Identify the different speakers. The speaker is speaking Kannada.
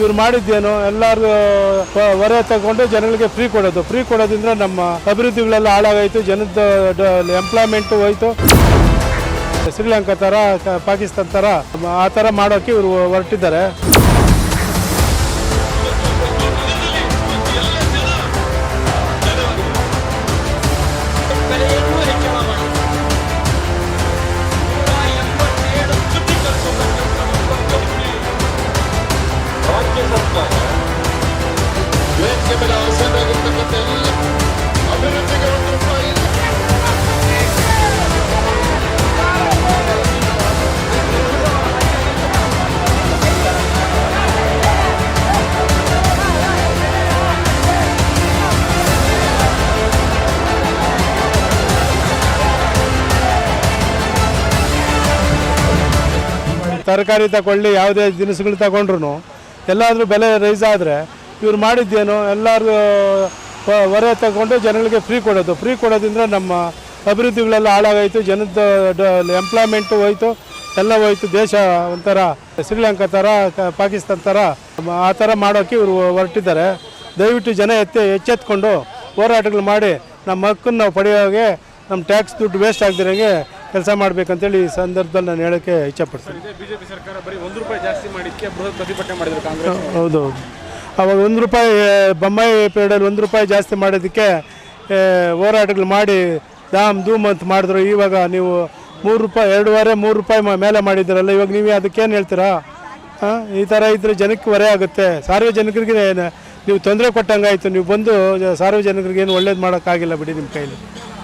Speaker 1: ಇವ್ರು ಮಾಡಿದ್ದೇನು ಎಲ್ಲಾರು ಹೊರೆ ತಗೊಂಡು ಜನಗಳಿಗೆ ಫ್ರೀ ಕೊಡೋದು. ಫ್ರೀ ಕೊಡೋದ್ರಿಂದ ನಮ್ಮ ಅಭಿವೃದ್ಧಿಗಳೆಲ್ಲ ಹಾಳಾಗೋಯ್ತು ಜನದ ಎಂಪ್ಲಾಯ್ಮೆಂಟ್ ಹೋಯ್ತು. ಶ್ರೀಲಂಕಾ ತರ ಪಾಕಿಸ್ತಾನ ಥರ ಆ ತರ ಮಾಡೋಕೆ ಇವರು ಹೊರಟಿದ್ದಾರೆ. ತರಕಾರಿ ತಗೊಳ್ಳಿ ಯಾವುದೇ ದಿನಸುಗಳು ತಗೊಂಡ್ರು ಎಲ್ಲಾದರೂ ಬೆಲೆ ರೈಸ್ ಆದರೆ ಇವ್ರು ಮಾಡಿದ್ದೇನು ಎಲ್ಲರೂ ಹೊರೆ ತಗೊಂಡು ಜನಗಳಿಗೆ ಫ್ರೀ ಕೊಡೋದು. ಫ್ರೀ ಕೊಡೋದ್ರಿಂದ ನಮ್ಮ ಅಭಿವೃದ್ಧಿಗಳೆಲ್ಲ ಹಾಳಾಗೋಯ್ತು. ಜನದ ಎಂಪ್ಲಾಯ್ಮೆಂಟು ಹೋಯ್ತು. ಎಲ್ಲ ಹೋಯ್ತು. ದೇಶ ಒಂಥರ ಶ್ರೀಲಂಕಾ ಥರ ಪಾಕಿಸ್ತಾನ ಥರ ಆ ಥರ ಮಾಡೋಕ್ಕೆ ಇವರು ಹೊರಟಿದ್ದಾರೆ. ದಯವಿಟ್ಟು ಜನ ಎತ್ತಿ ಎಚ್ಚೆತ್ಕೊಂಡು ಹೋರಾಟಗಳು ಮಾಡಿ ನಮ್ಮ ಹಕ್ಕನ್ನು ನಾವು ಪಡೆಯೋಗೆ ನಮ್ಮ ಟ್ಯಾಕ್ಸ್ ದುಡ್ಡು ವೇಸ್ಟ್ ಆಗದಿರೋಂಗೆ ಕೆಲಸ ಮಾಡಬೇಕಂತೇಳಿ ಈ ಸಂದರ್ಭದಲ್ಲಿ ನಾನು ಹೇಳೋಕ್ಕೆ ಇಚ್ಛೆಪಡ್ತೀನಿ
Speaker 2: ಇದೇ ಬಿಜೆಪಿ ಸರ್ಕಾರ ಬರೀ ಒಂದು ರೂಪಾಯಿ ಜಾಸ್ತಿ ಮಾಡಿದ್ದಕ್ಕೆ ಬೃಹತ್ ಪ್ರತಿಭಟನೆ ಮಾಡಿದ್ರು ಕಾಂಗ್ರೆಸ್.
Speaker 1: ಹೌದು. ಅವಾಗ ಒಂದು ರೂಪಾಯಿ ಬೊಮ್ಮಾಯಿ ಪೀರಿಯಡಲ್ಲಿ ಒಂದು ರೂಪಾಯಿ ಜಾಸ್ತಿ ಮಾಡೋದಕ್ಕೆ ಹೋರಾಟಗಳು ಮಾಡಿ ದಾಮ್ ಧೂಮ್ ಅಂತ ಮಾಡಿದ್ರು. ಇವಾಗ ನೀವು ಮೂರು ರೂಪಾಯಿ ಎರಡೂವರೆ ಮೂರು ರೂಪಾಯಿ ಮೇಲೆ ಮಾಡಿದ್ದೀರಲ್ಲ, ಇವಾಗ ನೀವು ಅದಕ್ಕೇನು ಹೇಳ್ತೀರಾ? ಹಾಂ ಈ ಥರ ಇದ್ರೆ ಜನಕ್ಕೆ ಹೊರೆ ಆಗುತ್ತೆ. ಸಾರ್ವಜನಿಕರಿಗೆ ನೀವು ತೊಂದರೆ ಕೊಟ್ಟಂಗಾಯಿತು, ನೀವು ಬಂದು ಸಾರ್ವಜನಿಕರಿಗೆ ಏನು ಒಳ್ಳೇದು ಮಾಡೋಕ್ಕಾಗಿಲ್ಲ ಬಿಡಿ ನಿಮ್ಮ ಕೈಲಿ.